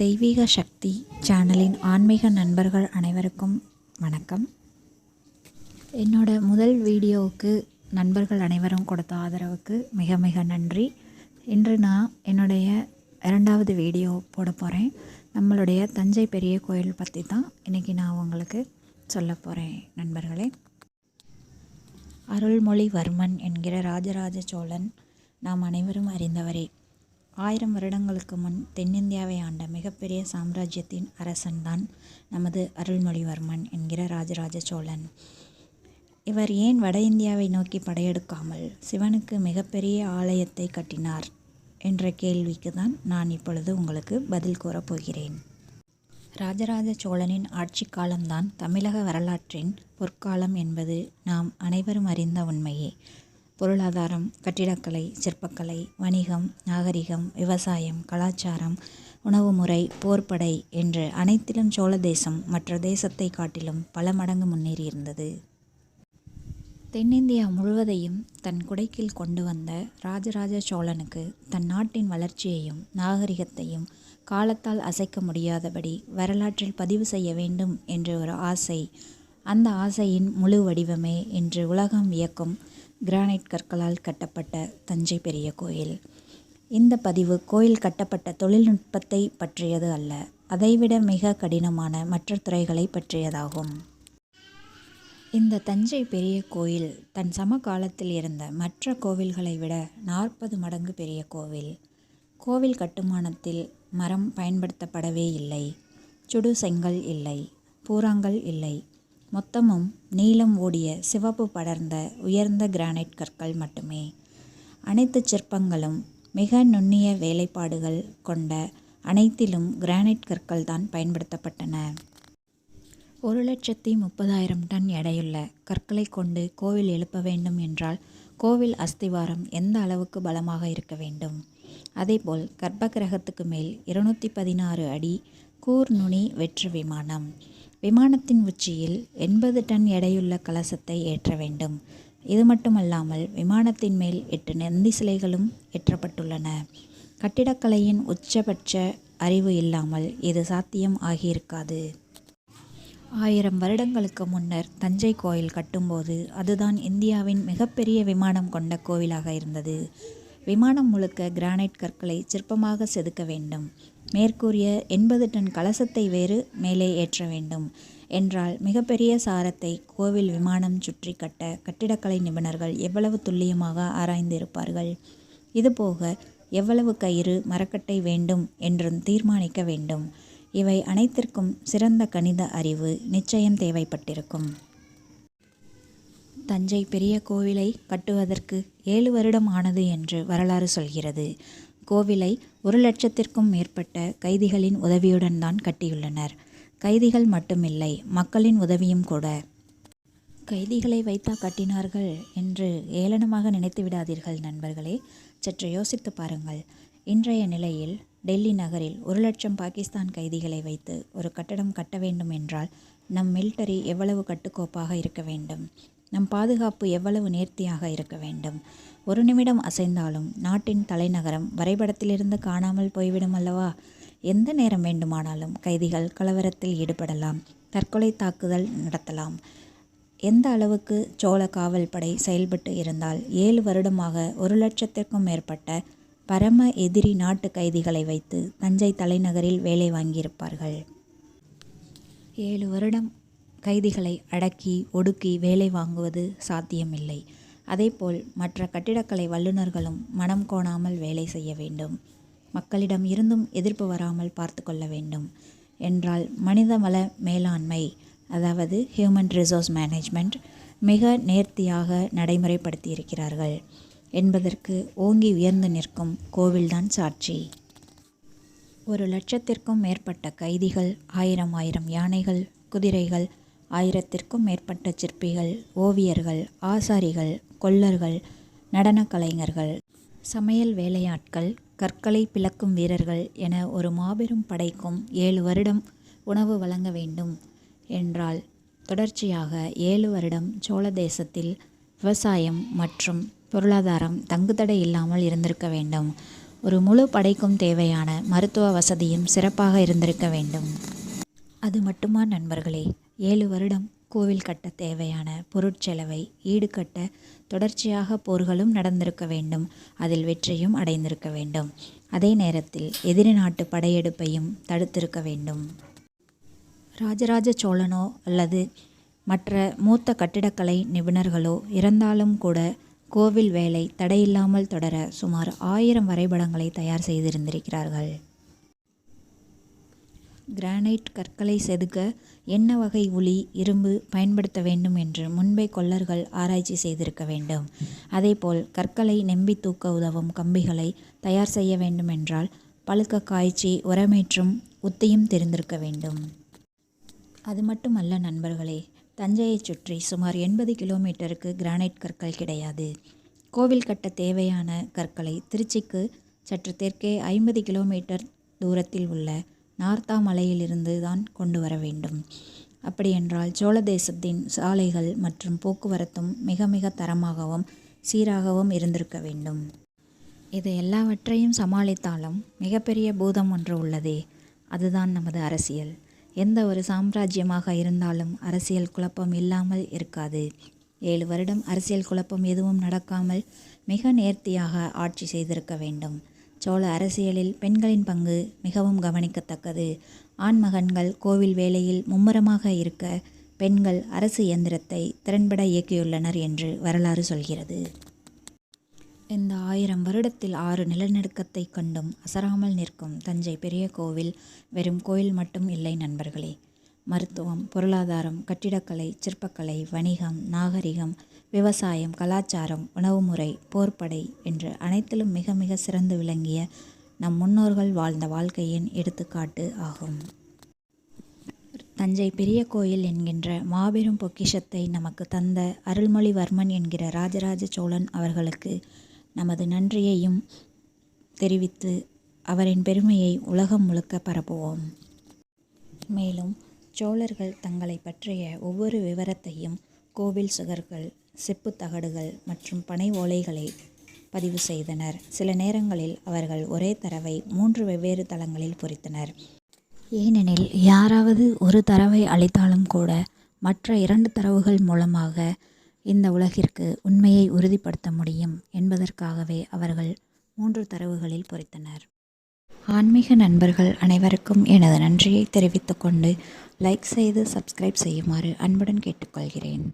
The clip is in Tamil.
தெய்வீக சக்தி சேனலின் ஆன்மீக நண்பர்கள் அனைவருக்கும் வணக்கம். என்னோட முதல் வீடியோவுக்கு நண்பர்கள் அனைவரும் கொடுத்த ஆதரவுக்கு மிக மிக நன்றி. இன்று நான் என்னுடைய இரண்டாவது வீடியோ போட போகிறேன் நம்மளுடைய தஞ்சை பெரிய கோயில் பற்றி தான் இன்றைக்கி நான் உங்களுக்கு சொல்ல போகிறேன் நண்பர்களே. அருள்மொழிவர்மன் என்கிற ராஜராஜ சோழன் நாம் அனைவரும் அறிந்தவரே. ஆயிரம் வருடங்களுக்கு முன் தென்னிந்தியாவை ஆண்ட மிகப்பெரிய சாம்ராஜ்யத்தின் அரசன்தான் நமது அருள்மொழிவர்மன் என்கிற ராஜராஜ சோழன். இவர் ஏன் வட இந்தியாவை நோக்கி படையெடுக்காமல் சிவனுக்கு மிகப்பெரிய ஆலயத்தை கட்டினார் என்ற கேள்விக்கு தான் நான் இப்பொழுது உங்களுக்கு பதில் கூறப் போகிறேன். ராஜராஜ சோழனின் ஆட்சி காலம்தான் தமிழக வரலாற்றின் பொற்காலம் என்பது நாம் அனைவரும் அறிந்த உண்மையே. பொருளாதாரம் கட்டிடக்கலை சிற்பக்கலை வணிகம் நாகரிகம் விவசாயம் கலாச்சாரம் உணவு முறை போர்ப்படை என்று அனைத்திலும் சோழ தேசம் மற்ற தேசத்தை காட்டிலும் பல மடங்கு முன்னேறியிருந்தது. தென்னிந்தியா முழுவதையும் தன் குடைக்கில் கொண்டு வந்த ராஜராஜ சோழனுக்கு தன் நாட்டின் வளர்ச்சியையும் நாகரிகத்தையும் காலத்தால் அசைக்க முடியாதபடி வரலாற்றில் பதிவு செய்ய வேண்டும் என்ற ஒரு ஆசை அந்த ஆசையின் முழு வடிவமே இன்று உலகம் வியக்கும் கிரானைட் கற்களால் கட்டப்பட்ட தஞ்சை பெரிய கோயில். இந்த பதிவு கோயில் கட்டப்பட்ட தொழில்நுட்பத்தை பற்றியது அல்ல. அதைவிட மிக கடினமான மற்ற துறைகளை பற்றியதாகும். இந்த தஞ்சை பெரிய கோயில் தன் சமகாலத்தில் இருந்த மற்ற கோவில்களை விட நாற்பது மடங்கு பெரிய கோவில். கோவில் கட்டுமானத்தில் மரம் பயன்படுத்தப்படவே இல்லை. சுடு செங்கல் இல்லை. பூராங்கல் இல்லை. மொத்தமும் நீளம் ஓடிய சிவப்பு படர்ந்த உயர்ந்த கிரானைட் கற்கள் மட்டுமே. அனைத்து சிற்பங்களும் மிக நுண்ணிய வேலைப்பாடுகள் கொண்ட அனைத்திலும் கிரானைட் கற்கள் தான் பயன்படுத்தப்பட்டன. ஒரு லட்சத்தி முப்பதாயிரம் டன் எடையுள்ள கற்களை கொண்டு கோவில் எழுப்ப வேண்டும் என்றால் கோவில் அஸ்திவாரம் எந்த அளவுக்கு பலமாக இருக்க வேண்டும்? அதேபோல் கர்ப்ப கிரகத்துக்கு மேல் இருநூற்றி பதினாறு அடி கூர் நுனி வெற்று விமானம். விமானத்தின் உச்சியில் எண்பது டன் எடையுள்ள கலசத்தை ஏற்ற வேண்டும். இது மட்டுமல்லாமல் விமானத்தின் மேல் எட்டு நந்தி சிலைகளும் ஏற்றப்பட்டுள்ளன. கட்டிடக்கலையின் உச்சபட்ச அறிவு இல்லாமல் இது சாத்தியம் ஆகியிருக்காது. ஆயிரம் வருடங்களுக்கு முன்னர் தஞ்சை கோயில் கட்டும்போது அதுதான் இந்தியாவின் மிகப்பெரிய விமானம் கொண்ட கோவிலாக இருந்தது. விமானம் முழுக்க கிரானைட் கற்களை சிற்பமாக செதுக்க வேண்டும். மேற்கூறிய எண்பது டன் கலசத்தை வேறு மேலே ஏற்ற வேண்டும். என்றால் மிகப்பெரிய சாரத்தை கோவில் விமானம் சுற்றி கட்ட கட்டிடக்கலை நிபுணர்கள் எவ்வளவு துல்லியமாக ஆராய்ந்திருப்பார்கள்? இதுபோக எவ்வளவு கயிறு மரக்கட்டை வேண்டும் என்றும் தீர்மானிக்க வேண்டும். இவை அனைத்திற்கும் சிறந்த கணித அறிவு நிச்சயம் தேவைப்பட்டிருக்கும். தஞ்சை பெரிய கோவிலை கட்டுவதற்கு ஏழு வருடம் ஆனது என்று வரலாறு சொல்கிறது. கோவிலை ஒரு லட்சத்திற்கும் மேற்பட்ட கைதிகளின் உதவியுடன் தான் கட்டியுள்ளனர். கைதிகள் மட்டுமில்லை மக்களின் உதவியும் கூட. கைதிகளை வைத்தா கட்டினார்கள் என்று ஏளனமாக நினைத்து விடாதீர்கள் நண்பர்களே. சற்று யோசித்து பாருங்கள். இன்றைய நிலையில் டெல்லி நகரில் ஒரு லட்சம் பாகிஸ்தான் கைதிகளை வைத்து ஒரு கட்டடம் கட்ட வேண்டும் என்றால் நம் மிலிட்டரி எவ்வளவு கட்டுக்கோப்பாக இருக்க வேண்டும்? நம் பாதுகாப்பு எவ்வளவு நேர்த்தியாக இருக்க வேண்டும்? ஒரு நிமிடம் அசைந்தாலும் நாட்டின் தலைநகரம் வரைபடத்திலிருந்து காணாமல் போய்விடும் அல்லவா? எந்த நேரம் வேண்டுமானாலும் கைதிகள் கலவரத்தில் ஈடுபடலாம் தற்கொலை தாக்குதல் நடத்தலாம். எந்த அளவுக்கு சோழ காவல் படை செயல்பட்டு இருந்தால் ஏழு வருடமாக ஒரு லட்சத்திற்கும் மேற்பட்ட பரம எதிரி நாட்டு கைதிகளை வைத்து தஞ்சை தலைநகரில் வேலை வாங்கியிருப்பார்கள். ஏழு வருடம் கைதிகளை அடக்கி ஒடுக்கி வேலை வாங்குவது சாத்தியமில்லை. அதேபோல் மற்ற கட்டிடக்கலை வல்லுநர்களும் மனம் கோணாமல் வேலை செய்ய வேண்டும். மக்களிடம் இருந்தும் எதிர்ப்பு வராமல் பார்த்து கொள்ள வேண்டும். என்றால் மனிதவள மேலாண்மை அதாவது ஹியூமன் ரிசோர்ஸ் மேனேஜ்மெண்ட் மிக நேர்த்தியாக நடைமுறைப்படுத்தியிருக்கிறார்கள். என்பதற்கு ஓங்கி உயர்ந்து நிற்கும் கோவில்தான் சாட்சி. ஒரு லட்சத்திற்கும் மேற்பட்ட கைதிகள் ஆயிரம் ஆயிரம் யானைகள் குதிரைகள் ஆயிரத்திற்கும் மேற்பட்ட சிற்பிகள் ஓவியர்கள் ஆசாரிகள் கொல்லர்கள் நடன கலைஞர்கள் சமையல் வேலையாட்கள் கற்களை பிளக்கும் வீரர்கள் என ஒரு மாபெரும் படைக்கும் ஏழு வருடம் உணவு வழங்க வேண்டும் என்றால் தொடர்ச்சியாக ஏழு வருடம் சோழ தேசத்தில் விவசாயம் மற்றும் பொருளாதாரம் தங்குதடை இல்லாமல் இருந்திருக்க வேண்டும். ஒரு முழு படைக்கும் தேவையான மருத்துவ வசதியும் சிறப்பாக இருந்திருக்க வேண்டும். அது மட்டுமா நண்பர்களே? ஏழு வருடம் கோவில் கட்ட தேவையான பொருட்செலவை ஈடுகட்ட தொடர்ச்சியாக போர்களும் நடந்திருக்க வேண்டும். அதில் வெற்றியும் அடைந்திருக்க வேண்டும். அதே நேரத்தில் எதிரி நாட்டு படையெடுப்பையும் தடுத்திருக்க வேண்டும். ராஜராஜ சோழனோ அல்லது மற்ற மூத்த கட்டிடக்கலை நிபுணர்களோ இறந்தாலும் கூட கோவில் வேலை தடையில்லாமல் தொடர சுமார் ஆயிரம் வரைபடங்களை தயார் செய்திருந்திருக்கிறார்கள். கிரானைட் கற்களை செதுக்க என்ன வகை உளி இரும்பு பயன்படுத்த வேண்டும் என்று முன்பே கொல்லர்கள் ஆராய்ச்சி செய்திருக்க வேண்டும். அதேபோல் கற்களை நெம்பி தூக்க உதவும் கம்பிகளை தயார் செய்ய வேண்டும் என்றால் பழுக்க காய்ச்சி உரமேற்றும் உத்தியும் தெரிந்திருக்க வேண்டும். அது மட்டுமல்ல நண்பர்களே தஞ்சையைச் சுற்றி சுமார் எண்பது கிலோமீட்டருக்கு கிரானைட் கற்கள் கிடையாது. கோவில் கட்ட தேவையான கற்களை திருச்சிக்கு சற்று தெற்கே ஐம்பது கிலோமீட்டர் தூரத்தில் உள்ள நார்த்தா மலையிலிருந்து தான் கொண்டு வர வேண்டும். அப்படியென்றால் சோழ தேசத்தின் சாலைகள் மற்றும் போக்குவரத்தும் மிக மிக தரமாகவும் சீராகவும் இருந்திருக்க வேண்டும். இது எல்லாவற்றையும் சமாளித்தாலும் மிகப்பெரிய பூதம் ஒன்று உள்ளதே. அதுதான் நமது அரசியல். எந்த ஒரு சாம்ராஜ்யமாக இருந்தாலும் அரசியல் குழப்பம் இல்லாமல் இருக்காது. ஏழு வருடம் அரசியல் குழப்பம் எதுவும் நடக்காமல் மிக நேர்த்தியாக ஆட்சி செய்திருக்க வேண்டும். சோழ அரசியலில் பெண்களின் பங்கு மிகவும் கவனிக்கத்தக்கது. ஆண்மகன்கள் கோவில் வேலையில் மும்முரமாக இருக்க பெண்கள் அரசு இயந்திரத்தை திறன்பட இயக்கியுள்ளனர் என்று வரலாறு சொல்கிறது. இந்த ஆயிரம் வருடத்தில் ஆறு நிலநடுக்கத்தை கண்டும் அசராமல் நிற்கும் தஞ்சை பெரிய கோவில் வெறும் கோயில் மட்டும் இல்லை நண்பர்களே. மருத்துவம் பொருளாதாரம் கட்டிடக்கலை சிற்பக்கலை வணிகம் நாகரிகம் விவசாயம் கலாச்சாரம் உணவுமுறை போர்ப்படை என்று அனைத்திலும் மிக மிக சிறந்து விளங்கிய நம் முன்னோர்கள் வாழ்ந்த வாழ்க்கையின் எடுத்துக்காட்டு ஆகும். தஞ்சை பெரிய கோயில் என்கின்ற மாபெரும் பொக்கிஷத்தை நமக்கு தந்த அருள்மொழிவர்மன் என்கிற ராஜராஜ சோழன் அவர்களுக்கு நமது நன்றியையும் தெரிவித்து அவரின் பெருமையை உலகம் முழுக்க பரப்புவோம். மேலும் சோழர்கள் தங்களை பற்றிய ஒவ்வொரு விவரத்தையும் கோவில் சுகர்கள் செப்பு தகடுகள் மற்றும் பனை ஓலைகளை பதிவு செய்தனர். சில நேரங்களில் அவர்கள் ஒரே தரவை மூன்று வெவ்வேறு தளங்களில் பொறித்தனர். ஏனெனில் யாராவது ஒரு தரவை அளித்தாலும் கூட மற்ற இரண்டு தரவுகள் மூலமாக இந்த உலகிற்கு உண்மையை உறுதிப்படுத்த முடியும் என்பதற்காகவே அவர்கள் மூன்று தரவுகளில் பொறித்தனர். ஆன்மீக நண்பர்கள் அனைவருக்கும் எனது நன்றியை தெரிவித்துக்கொண்டு லைக் செய்து சப்ஸ்கிரைப் செய்யுமாறு அன்புடன் கேட்டுக்கொள்கிறேன்.